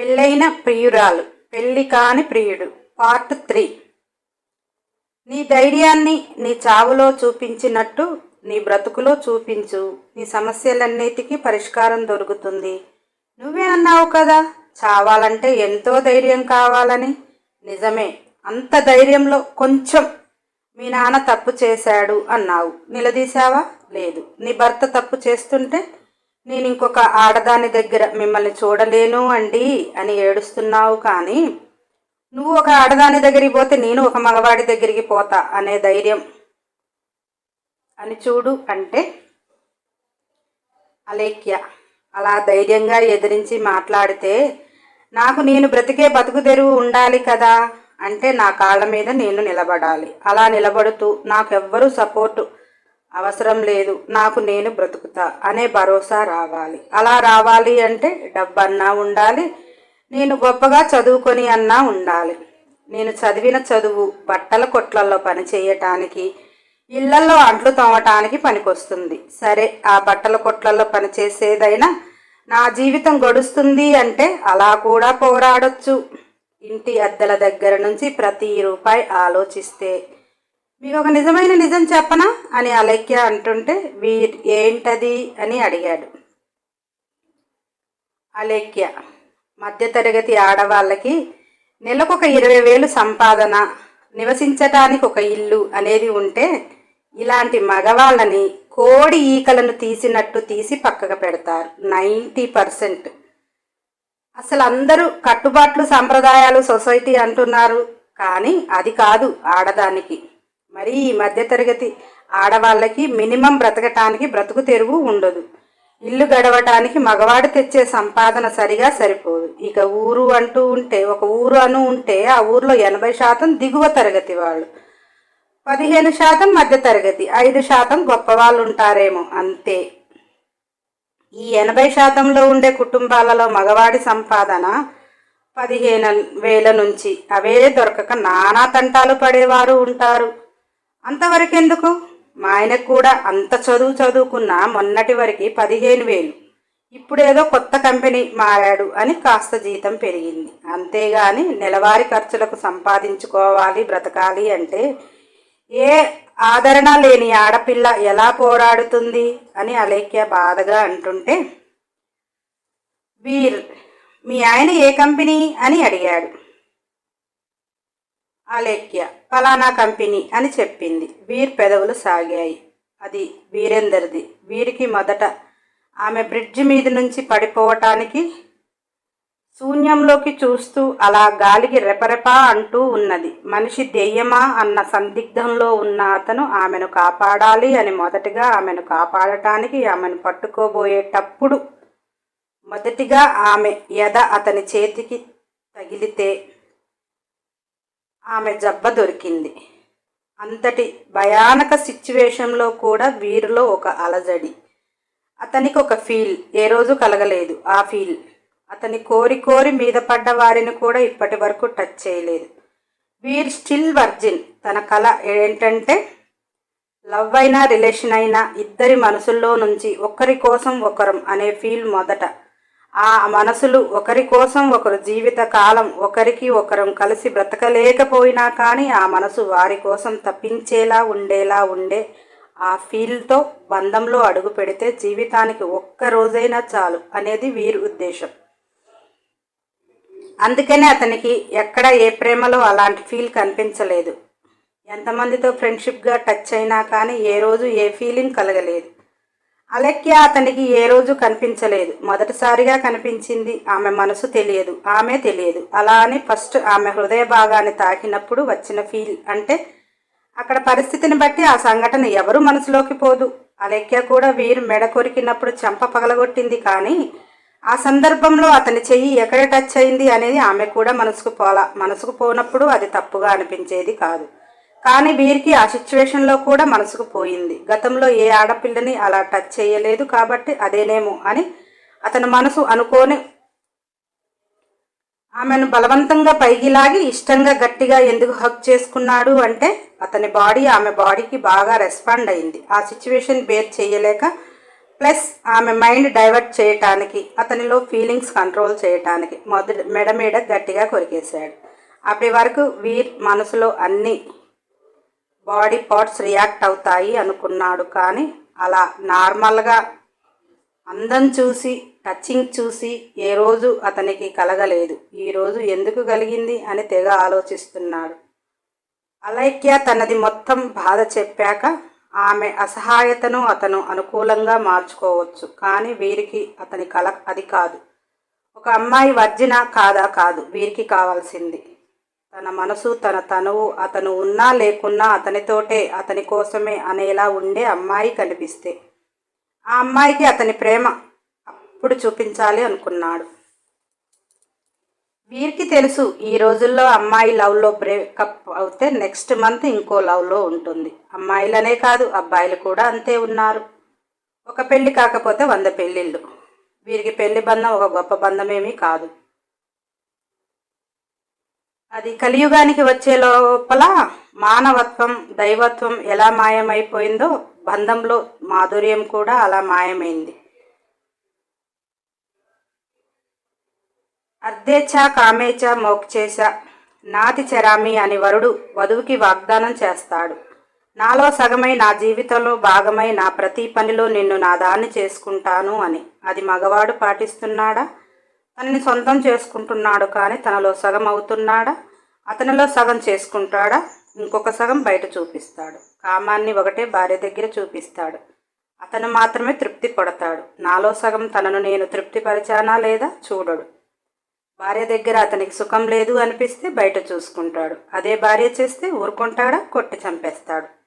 పెళ్ళైన ప్రియురాలు. పెళ్ళి కాని ప్రియుడు. Part three. నీ ధైర్యాన్ని నీ చావులో చూపించినట్టు నీ బ్రతుకులో చూపించు. నీ సమస్యలన్నిటికీ పరిష్కారం దొరుకుతుంది. నువ్వే అన్నావు కదా చావాలంటే ఎంతో ధైర్యం కావాలని. నిజమే అంత ధైర్యంలో కొంచెం మీ నాన్న తప్పు చేశాడు అన్నావు. నిలదీశావా? లేదు. నీ భర్త తప్పు చేస్తుంటే నేను ఇంకొక ఆడదాని దగ్గర మిమ్మల్ని చూడలేను అండి అని ఏడుస్తున్నావు కానీ నువ్వు ఒక ఆడదాని దగ్గరికి పోతే నేను ఒక మగవాడి దగ్గరికి పోతా అనే ధైర్యం అని చూడు అంటే అలేఖ్య అలా ధైర్యంగా ఎదిరించి మాట్లాడితే నాకు నేను బ్రతికే బతుకు తెరువు ఉండాలి కదా అంటే నా కాళ్ళ మీద నేను నిలబడాలి. అలా నిలబడుతూ నాకెవ్వరూ సపోర్టు అవసరం లేదు నాకు నేను బ్రతుకుతా అనే భరోసా రావాలి. అలా రావాలి అంటే డబ్బన్నా ఉండాలి నేను గొప్పగా చదువుకొని అన్నా ఉండాలి. నేను చదివిన చదువు బట్టల కొట్లల్లో పని చేయటానికి అంట్లు తోమటానికి పనికొస్తుంది. సరే ఆ బట్టల కొట్లలో పనిచేసేదైనా నా జీవితం గడుస్తుంది అంటే అలా కూడా పోరాడొచ్చు. ఇంటి అద్దెల దగ్గర నుంచి ప్రతి రూపాయి ఆలోచిస్తే మీకు ఒక నిజమైన నిజం చెప్పనా? అని అలైక్య అంటుంటే వీ ఏంటది? అని అడిగాడు. అలేఖ్య మధ్యతరగతి ఆడవాళ్ళకి నెలకొక ఇరవై వేలు సంపాదన నివసించటానికి ఒక ఇల్లు అనేది ఉంటే ఇలాంటి మగవాళ్ళని కోడి ఈకలను తీసినట్టు తీసి పక్కకు పెడతారు. Ninety percent. అసలు అందరూ కట్టుబాట్లు సంప్రదాయాలు సొసైటీ అంటున్నారు. కానీ అది కాదు ఆడదానికి. మరి ఈ మధ్యతరగతి ఆడవాళ్ళకి మినిమం బ్రతకటానికి బ్రతుకు తెరువు ఉండదు. ఇల్లు గడవటానికి మగవాడు తెచ్చే సంపాదన సరిగా సరిపోదు. ఇక ఊరు అంటూ ఉంటే ఒక ఊరు అను ఉంటే ఆ ఊర్లో ఎనభై శాతం దిగువ తరగతి వాళ్ళు. పదిహేను శాతం మధ్య తరగతి ఐదు శాతం గొప్ప వాళ్ళు ఉంటారేమో అంతే. ఈ ఎనభై శాతంలో ఉండే కుటుంబాలలో మగవాడి సంపాదన పదిహేను వేల నుంచి అవే దొరకక నానా తంటాలు పడేవారు ఉంటారు. అంతవరకెందుకు? మా ఆయనకు కూడా అంత చదువు చదువుకున్న మొన్నటి వరకు పదిహేను వేలు. ఇప్పుడేదో కొత్త కంపెనీ మారాడు అని కాస్త జీతం పెరిగింది. అంతేగాని నెలవారీ ఖర్చులకు సంపాదించుకోవాలి బ్రతకాలి అంటే ఏ ఆదరణ లేని ఆడపిల్ల ఎలా పోరాడుతుంది అని అలేఖ్య బాధగా అంటుంటే వీర్ మీ ఆయన ఏ కంపెనీ? అని అడిగాడు. అలేఖ్య ఫలానా కంపెనీ అని చెప్పింది. వీర్ పెదవులు సాగాయి. అది వీరేందర్ది. వీరికి మొదట ఆమె బ్రిడ్జ్ మీద నుంచి పడిపోవటానికి శూన్యంలోకి చూస్తూ అలా గాలికి రెపరెపా అంటూ ఉన్నది. మనిషి దెయ్యమా అన్న సందిగ్ధంలో ఉన్న అతను ఆమెను కాపాడాలి అని మొదటిగా ఆమెను కాపాడటానికి ఆమెను పట్టుకోబోయేటప్పుడు మొదటిగా ఆమె ఎద అతని చేతికి తగిలితే ఆమె జబ్బ దొరికింది. అంతటి భయానక సిచ్యువేషన్లో కూడా వీరిలో ఒక అలజడి. అతనికి ఒక ఫీల్. ఏ రోజు కలగలేదు ఆ ఫీల్. అతని కోరి కోరి మీద పడ్డ వారిని కూడా ఇప్పటి వరకు టచ్ చేయలేదు. Veer still virgin. తన కళ ఏంటంటే లవ్ అయినా రిలేషన్ అయినా ఇద్దరి మనసుల్లో నుంచి ఒకరి కోసం ఒకరం అనే ఫీల్ మొదట. ఆ మనసులు ఒకరి కోసం ఒకరు జీవిత కాలం ఒకరికి ఒకరం కలిసి బ్రతకలేకపోయినా కానీ ఆ మనసు వారి కోసం తప్పించేలా ఉండేలా ఉండే ఆ ఫీల్తో బంధంలో అడుగు పెడితే జీవితానికి ఒక్క రోజైనా చాలు అనేది వీరి ఉద్దేశం. అందుకనే అతనికి ఎక్కడ ఏ ప్రేమలో అలాంటి ఫీల్ కనిపించలేదు. ఎంతమందితో ఫ్రెండ్షిప్గా టచ్ అయినా కానీ ఏ రోజు ఏ ఫీలింగ్ కలగలేదు. అలెక్య అతనికి ఏ రోజు కనిపించలేదు. మొదటిసారిగా కనిపించింది ఆమె మనసు తెలియదు ఆమె తెలియదు. అలా అని ఫస్ట్ ఆమె హృదయ భాగాన్ని తాకినప్పుడు వచ్చిన ఫీల్ అంటే అక్కడ పరిస్థితిని బట్టి ఆ సంఘటన ఎవరు మనసులోకి పోదు. అలెక్య కూడా వీరు మెడ కొరికినప్పుడు చెంప పగలగొట్టింది కానీ ఆ సందర్భంలో అతని చెయ్యి ఎక్కడ టచ్ అయింది అనేది ఆమె కూడా మనసుకు పోలా మనసుకు పోనప్పుడు అది తప్పుగా అనిపించేది కాదు. కానీ వీరికి ఆ సిచ్యువేషన్లో కూడా మనసుకు పోయింది. గతంలో ఏ ఆడపిల్లని అలా టచ్ చేయలేదు కాబట్టి అదేనేమో అని అతని మనసు అనుకోని ఆమెను బలవంతంగా పైకి లాగి ఇష్టంగా గట్టిగా ఎందుకు హక్ చేసుకున్నాడు అంటే అతని బాడీ ఆమె బాడీకి బాగా రెస్పాండ్ అయింది. ఆ సిచ్యువేషన్ బేర్ చేయలేక ప్లస్ ఆమె మైండ్ డైవర్ట్ చేయటానికి అతనిలో ఫీలింగ్స్ కంట్రోల్ చేయటానికి మొదటి మెడ మీద గట్టిగా కొరికేశాడు. అప్పటి వరకు వీర్ మనసులో అన్నీ బాడీ పార్ట్స్ రియాక్ట్ అవుతాయి అనుకున్నాడు. కానీ అలా నార్మల్గా అందం చూసి టచింగ్ చూసి ఏ రోజు అతనికి కలగలేదు. ఈరోజు ఎందుకు కలిగింది అని తెగ ఆలోచిస్తున్నాడు. అలైక్య తనది మొత్తం బాధ చెప్పాక ఆమె అసహాయతను అతను అనుకూలంగా మార్చుకోవచ్చు. కానీ వీరికి అతని కల అది కాదు. ఒక అమ్మాయి వర్జిన కాదా కాదు. వీరికి కావాల్సింది. తన మనసు తన తనువు అతను ఉన్నా లేకున్నా అతనితోటే అతని కోసమే అనేలా ఉండే అమ్మాయి కనిపిస్తే. ఆ అమ్మాయికి అతని ప్రేమ అప్పుడు చూపించాలి అనుకున్నాడు. వీరికి తెలుసు ఈ రోజుల్లో అమ్మాయి లవ్లో బ్రేకప్ అవుతే నెక్స్ట్ మంత్ ఇంకో లవ్లో ఉంటుంది. అమ్మాయిలనే కాదు అబ్బాయిలు కూడా అంతే ఉన్నారు. ఒక పెళ్ళి కాకపోతే వంద పెళ్ళిళ్ళు. వీరికి పెళ్ళి బంధం ఒక గొప్ప బంధమేమీ కాదు. అది కలియుగానికి వచ్చే లోపల మానవత్వం దైవత్వం ఎలా మాయమైపోయిందో బంధంలో మాధుర్యం కూడా అలా మాయమైంది. అర్ధేచ్ఛ కామేచ మోక్షేచ నాతి చరామి అని వరుడు వధువుకి వాగ్దానం చేస్తాడు. నాలో సగమై నా జీవితంలో భాగమై నా ప్రతి పనిలో నిన్ను నా దాన్ని చేసుకుంటాను అని. అది మగవాడు పాటిస్తున్నాడా? తనని సొంతం చేసుకుంటున్నాడు కానీ తనలో సగం అవుతున్నాడా? అతనిలో సగం చేసుకుంటాడా? ఇంకొక సగం బయట చూపిస్తాడు. కామాన్ని ఒకటే భార్య దగ్గర చూపిస్తాడు. అతను మాత్రమే తృప్తి పడతాడు. నాలో సగం తనను నేను తృప్తిపరిచానా లేదా? చూడడు. భార్య దగ్గర అతనికి సుఖం లేదు అనిపిస్తే బయట చూసుకుంటాడు. అదే భార్య చేస్తే ఊరుకుంటాడా? కొట్టి చంపేస్తాడు.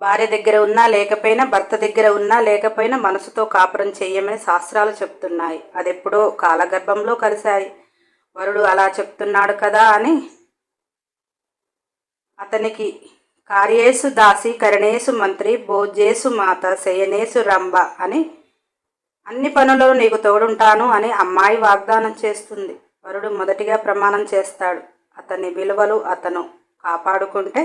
భార్య దగ్గర ఉన్నా లేకపోయినా భర్త దగ్గర ఉన్నా లేకపోయినా మనసుతో కాపురం చేయమని శాస్త్రాలు చెప్తున్నాయి. అదెప్పుడో కాలగర్భంలో కలిశాయి. వరుడు అలా చెప్తున్నాడు కదా అని అతనికి కార్యేసు దాసి కరణేసు మంత్రి భోజేసు మాత శయనేసు రంభ అని అన్ని పనుల్లో నీకు తోడుంటాను అని అమ్మాయి వాగ్దానం చేస్తుంది. వరుడు మొదటిగా ప్రమాణం చేస్తాడు. అతని విలువలు అతను కాపాడుకుంటే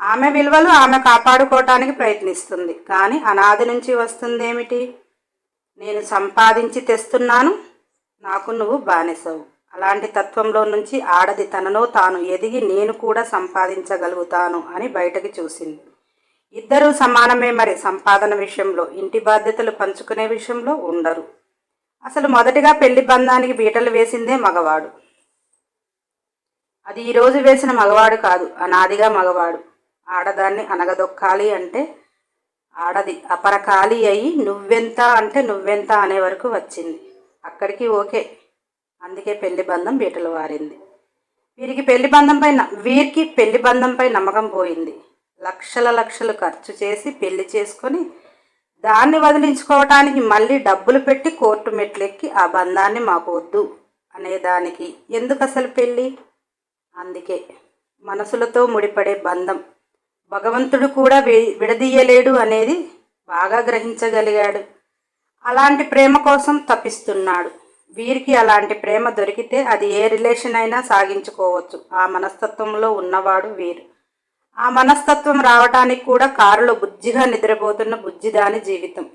ఆమె విలువలు ఆమె కాపాడుకోవటానికి ప్రయత్నిస్తుంది. కానీ అనాది నుంచి వస్తుందేమిటి? నేను సంపాదించి తెస్తున్నాను నాకు నువ్వు బానిసవు. అలాంటి తత్వంలో నుంచి ఆడది తనలో తాను ఎదిగి నేను కూడా సంపాదించగలుగుతాను అని బయటకు చూసింది. ఇద్దరూ సమానమే మరి సంపాదన విషయంలో ఇంటి బాధ్యతలు పంచుకునే విషయంలో ఉండరు. అసలు మొదటిగా పెళ్ళి బంధానికి బీటలు వేసిందే మగవాడు. అది ఈరోజు వేసిన మగవాడు కాదు అనాదిగా మగవాడు. ఆడదాన్ని అనగదొక్కాలి అంటే ఆడది అపరకాలి అయి నువ్వెంత అంటే నువ్వెంత అనే వరకు వచ్చింది. అక్కడికి ఓకే. అందుకే పెళ్ళి బంధం బీటలు వారింది. వీరికి పెళ్ళి బంధంపై వీరికి పెళ్ళి బంధంపై నమ్మకం పోయింది. లక్షల లక్షలు ఖర్చు చేసి పెళ్ళి చేసుకొని దాన్ని వదిలించుకోవటానికి మళ్ళీ డబ్బులు పెట్టి కోర్టు మెట్లెక్కి ఆ బంధాన్ని మాకు వద్దు అనేదానికి. ఎందుకు అసలు పెళ్ళి అందుకే. మనసులతో ముడిపడే బంధం. భగవంతుడు కూడా విడదీయలేడు అనేది బాగా గ్రహించగలిగాడు. అలాంటి ప్రేమ కోసం తప్పిస్తున్నాడు వీరికి అలాంటి ప్రేమ దొరికితే అది ఏ రిలేషన్ అయినా సాగించుకోవచ్చు. ఆ మనస్తత్వంలో ఉన్నవాడు వీరు. ఆ మనస్తత్వం రావటానికి కూడా కారులో బుజ్జిగా నిద్రపోతున్న బుజ్జిదాని జీవితం.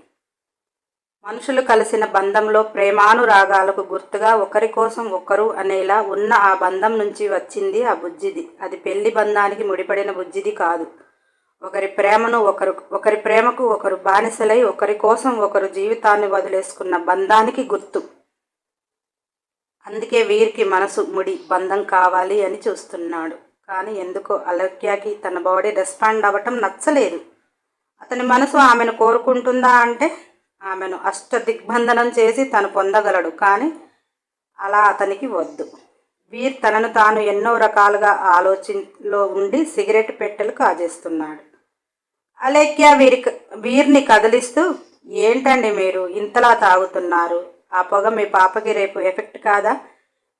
మనుషులు కలిసిన బంధంలో ప్రేమానురాగాలకు గుర్తుగా ఒకరి కోసం ఒకరు అనేలా ఉన్న ఆ బంధం నుంచి వచ్చింది ఆ బుజ్జిది. అది పెళ్ళి బంధానికి ముడిపడిన బుజ్జిది కాదు. ఒకరి ప్రేమను ఒకరు ఒకరి ప్రేమకు ఒకరు బానిసలై ఒకరి కోసం ఒకరు జీవితాన్ని వదిలేసుకున్న బంధానికి గుర్తు. అందుకే వీరికి మనసు ముడి బంధం కావాలి అని చూస్తున్నాడు. కానీ ఎందుకో అలక్యాకి తన బాడీ రెస్పాండ్ అవ్వటం నచ్చలేదు. అతని మనసు ఆమెను కోరుకుంటుందా అంటే ఆమెను అష్ట దిగ్బంధనం చేసి తను పొందగలడు. కానీ అలా అతనికి వద్దు. వీర్ తనను తాను ఎన్నో రకాలుగా ఆలోచనలో ఉండి సిగరెట్ పెట్టెలు కాజేస్తున్నాడు. అలేఖ్య వీరి వీరిని కదిలిస్తూ ఏంటండి మీరు ఇంతలా తాగుతున్నారు? ఆ పొగ మీ పాపకి రేపు ఎఫెక్ట్ కాదా?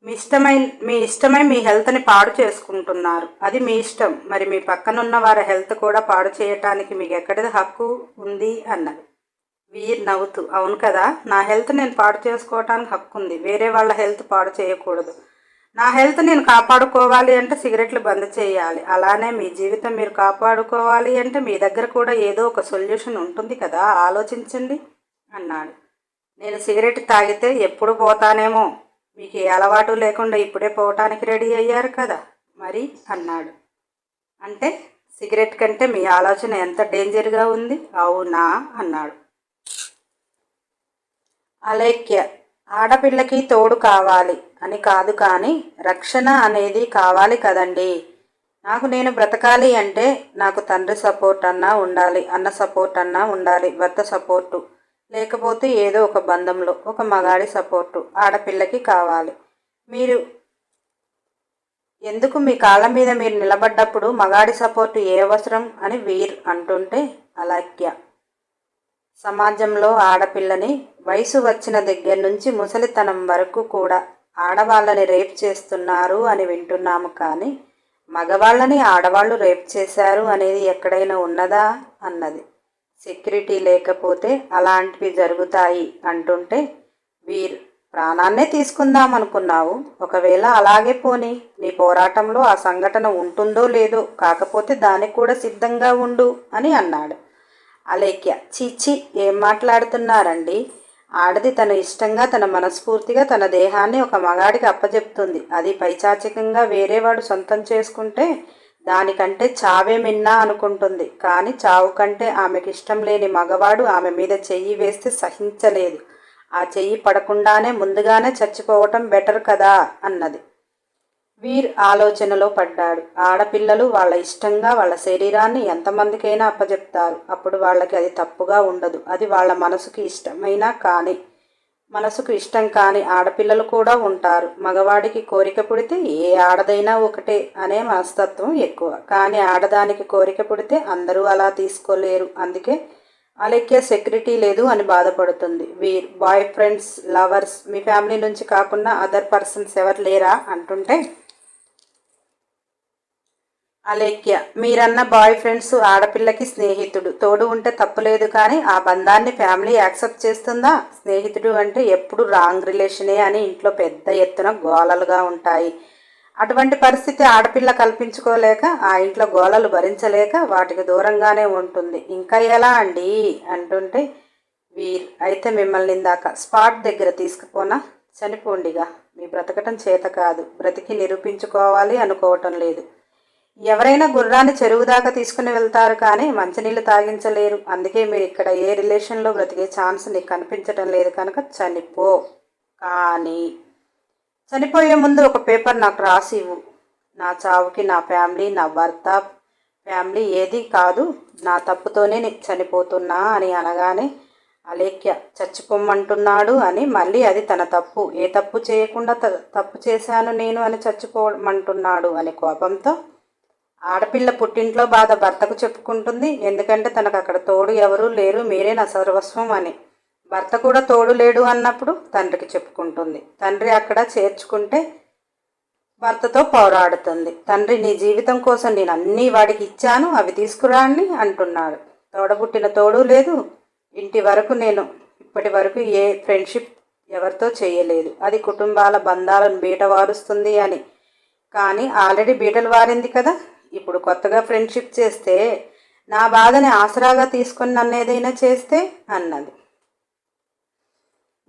మీ ఇష్టమై మీ ఇష్టమై మీ హెల్త్ని పాడు చేసుకుంటున్నారు. అది మీ ఇష్టం. మరి మీ పక్కనున్న వారి హెల్త్ కూడా పాడు చేయటానికి మీకు ఎక్కడిది హక్కు ఉంది? అన్నది. వీర్ నవ్వుతూ అవును కదా నా హెల్త్ నేను పాడు చేసుకోవటానికి హక్కు ఉంది వేరే వాళ్ళ హెల్త్ పాడు చేయకూడదు. నా హెల్త్ నేను కాపాడుకోవాలి అంటే సిగరెట్లు బంద్ చేయాలి. అలానే మీ జీవితం మీరు కాపాడుకోవాలి అంటే మీ దగ్గర కూడా ఏదో ఒక సొల్యూషన్ ఉంటుంది కదా ఆలోచించండి అన్నాడు. నేను సిగరెట్ తాగితే ఎప్పుడు పోతానేమో మీకు ఏ అలవాటు లేకుండా ఇప్పుడే పోవటానికి రెడీ అయ్యారు కదా మరి అన్నాడు. అంటే సిగరెట్ కంటే మీ ఆలోచన ఎంత డేంజర్గా ఉంది? అవునా? అన్నాడు. అలైక్య ఆడపిల్లకి తోడు కావాలి అని కాదు కానీ రక్షణ అనేది కావాలి కదండి. నాకు నేను బ్రతకాలి అంటే నాకు తండ్రి సపోర్ట్ అన్నా ఉండాలి అన్న సపోర్ట్ అన్నా ఉండాలి భర్త సపోర్టు. లేకపోతే ఏదో ఒక బంధంలో ఒక మగాడి సపోర్టు ఆడపిల్లకి కావాలి. మీరు ఎందుకు మీ కాళ్ళ మీద మీరు నిలబడ్డప్పుడు మగాడి సపోర్టు ఏ అవసరం అని వీర్ అంటుంటే అలాఖ్య. సమాజంలో ఆడపిల్లని వయసు వచ్చిన దగ్గర నుంచి ముసలితనం వరకు కూడా ఆడవాళ్ళని రేప్ చేస్తున్నారు అని వింటున్నాము కానీ మగవాళ్ళని ఆడవాళ్ళు రేప్ చేశారు అనేది ఎక్కడైనా ఉన్నదా అన్నది. సెక్యూరిటీ లేకపోతే అలాంటివి జరుగుతాయి అంటుంటే వీర్ ప్రాణాన్నే తీసుకుందాం అనుకున్నావు. ఒకవేళ అలాగే పోని నీ పోరాటంలో ఆ సంఘటన ఉంటుందో లేదో కాకపోతే దానికి కూడా సిద్ధంగా ఉండు అని అన్నాడు. అలేఖ్య చీచి ఏం మాట్లాడుతున్నారండి? ఆడది తన ఇష్టంగా తన మనస్ఫూర్తిగా తన దేహాన్ని ఒక మగాడికి అప్పజెప్తుంది. అది పైచాచికంగా వేరేవాడు సొంతం చేసుకుంటే దానికంటే చావే మిన్నా అనుకుంటుంది. కానీ చావు కంటే ఆమెకి ఇష్టం లేని మగవాడు ఆమె మీద చెయ్యి వేస్తే సహించలేదు. ఆ చెయ్యి పడకుండానే ముందుగానే చచ్చిపోవటం బెటర్ కదా? అన్నది. వీర్ ఆలోచనలో పడ్డాడు. ఆడపిల్లలు వాళ్ళ ఇష్టంగా వాళ్ళ శరీరాన్ని ఎంతమందికైనా అప్పజెప్తారు. అప్పుడు వాళ్ళకి అది తప్పుగా ఉండదు. అది వాళ్ళ మనసుకి ఇష్టమైనా కానీ మనసుకు ఇష్టం కాని ఆడపిల్లలు కూడా ఉంటారు. మగవాడికి కోరిక పుడితే ఏ ఆడదైనా ఒకటే అనే మనస్తత్వం ఎక్కువ. కానీ ఆడదానికి కోరిక పుడితే అందరూ అలా తీసుకోలేరు. అందుకే అలెక్య సెక్యూరిటీ లేదు అని బాధపడుతుంది. వీర్ బాయ్ ఫ్రెండ్స్ లవర్స్ మీ ఫ్యామిలీ నుంచి కాకుండా అదర్ పర్సన్స్ ఎవరు లేరా? అంటుంటే అలేఖ్య మీరన్న బాయ్ ఫ్రెండ్స్ ఆడపిల్లకి స్నేహితుడు. తోడు ఉంటే తప్పులేదు కానీ ఆ బంధాన్ని ఫ్యామిలీ యాక్సెప్ట్ చేస్తుందా? స్నేహితుడు అంటే ఎప్పుడు రాంగ్ రిలేషనే అని ఇంట్లో పెద్ద ఎత్తున గోలలుగా ఉంటాయి. అటువంటి పరిస్థితి ఆడపిల్ల కల్పించుకోలేక ఆ ఇంట్లో గోలలు భరించలేక వాటికి దూరంగానే ఉంటుంది. ఇంకా ఎలా అండి? అంటుంటే వీర్ అయితే మిమ్మల్ని ఇందాక స్పాట్ దగ్గర తీసుకుపోనా? చనిపోండిగా. మీ బ్రతకటం చేత కాదు. బ్రతికి నిరూపించుకోవాలి అనుకోవటం లేదు. ఎవరైనా గుర్రాన్ని చెరువు దాకా తీసుకుని వెళ్తారు కానీ మంచినీళ్ళు తాగించలేరు. అందుకే మీరు ఇక్కడ ఏ రిలేషన్లో బ్రతికే ఛాన్స్ నీకు కనిపించడం లేదు కనుక చనిపో. కానీ చనిపోయే ముందు ఒక పేపర్ నాకు రాసి ఇవ్వు. నా చావుకి నా ఫ్యామిలీ నా భర్త ఫ్యామిలీ ఏది కాదు నా తప్పుతోనే నేను చనిపోతున్నా అని అనగానే అలేఖ్య చచ్చిపోమంటున్నాడు అని మళ్ళీ అది తన తప్పు. ఏ తప్పు చేయకుండా తప్పు చేశాను నేను అని చచ్చిపోమంటున్నాడు అని కోపంతో ఆడపిల్ల పుట్టింట్లో బాధ భర్తకు చెప్పుకుంటుంది. ఎందుకంటే తనకు అక్కడ తోడు ఎవరూ లేరు. మీరే నా సర్వస్వం అని. భర్త కూడా తోడు లేడు అన్నప్పుడు తండ్రికి చెప్పుకుంటుంది. తండ్రి అక్కడ చేర్చుకుంటే భర్తతో పోరాడుతుంది. తండ్రి నీ జీవితం కోసం నేను అన్నీ వాడికి ఇచ్చాను. అవి తీసుకురాండి అంటున్నాడు. తోడబుట్టిన తోడు లేదు. ఇంటి వరకు నేను ఇప్పటి వరకు ఏ ఫ్రెండ్షిప్ ఎవరితో చేయలేదు. అది కుటుంబాల బంధాలను బీట వారుస్తుంది అని. కానీ ఆల్రెడీ బీటలు వారింది కదా. ఇప్పుడు కొత్తగా ఫ్రెండ్షిప్ చేస్తే నా బాధని ఆసరాగా తీసుకుని నన్ను ఏదైనా చేస్తే అన్నది.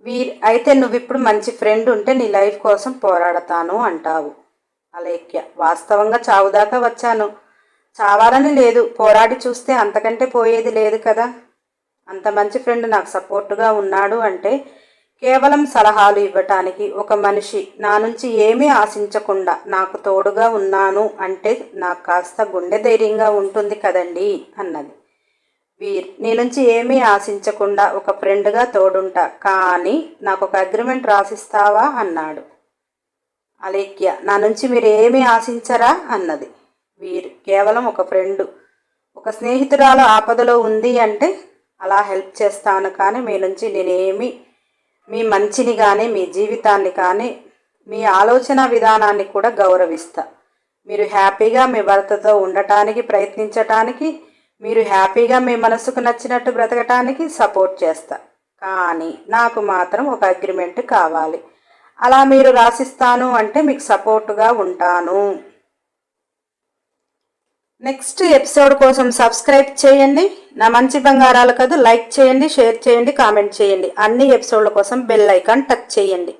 వీ అయితే నువ్వు ఇప్పుడు మంచి ఫ్రెండ్ ఉంటే నీ లైఫ్ కోసం పోరాడతాను అంటావు. అలేఖ్య వాస్తవంగా చావుదాకా వచ్చాను. చావాలని లేదు పోరాడి చూస్తే అంతకంటే పోయేది లేదు కదా. అంత మంచి ఫ్రెండ్ నాకు సపోర్టుగా ఉన్నాడు అంటే కేవలం సలహాలు ఇవ్వటానికి ఒక మనిషి నా నుంచి ఏమీ ఆశించకుండా నాకు తోడుగా ఉన్నాను అంటే నాకు కాస్త గుండె ధైర్యంగా ఉంటుంది కదండి అన్నది. వీర్ నీ నుంచి ఏమీ ఆశించకుండా ఒక ఫ్రెండ్గా తోడుంటా కానీ నాకు ఒక అగ్రిమెంట్ రాసిస్తావా అన్నాడు. అలేఖ్య నా నుంచి మీరు ఏమీ ఆశించరా అన్నది. వీర్ కేవలం ఒక ఫ్రెండు ఒక స్నేహితురాలు ఆపదలో ఉంది అంటే అలా హెల్ప్ చేస్తాను కానీ మీ నుంచి నేనేమి మీ మంచిని కానీ మీ జీవితాన్ని కానీ మీ ఆలోచన విధానాన్ని కూడా గౌరవిస్తా. మీరు హ్యాపీగా మీ భర్తతో ఉండటానికి ప్రయత్నించటానికి మీరు హ్యాపీగా మీ మనసుకు నచ్చినట్టు బ్రతకటానికి సపోర్ట్ చేస్తా. కానీ నాకు మాత్రం ఒక అగ్రిమెంట్ కావాలి. అలా మీరు రాసిస్తాను అంటే మీకు సపోర్టుగా ఉంటాను. నెక్స్ట్ ఎపిసోడ్ కోసం సబ్స్క్రైబ్ చేయండి. నా మంచి బంగారాలు కథ లైక్ చేయండి షేర్ చేయండి కామెంట్ చేయండి. అన్ని ఎపిసోడ్ల కోసం బెల్ ఐకాన్ టచ్ చేయండి.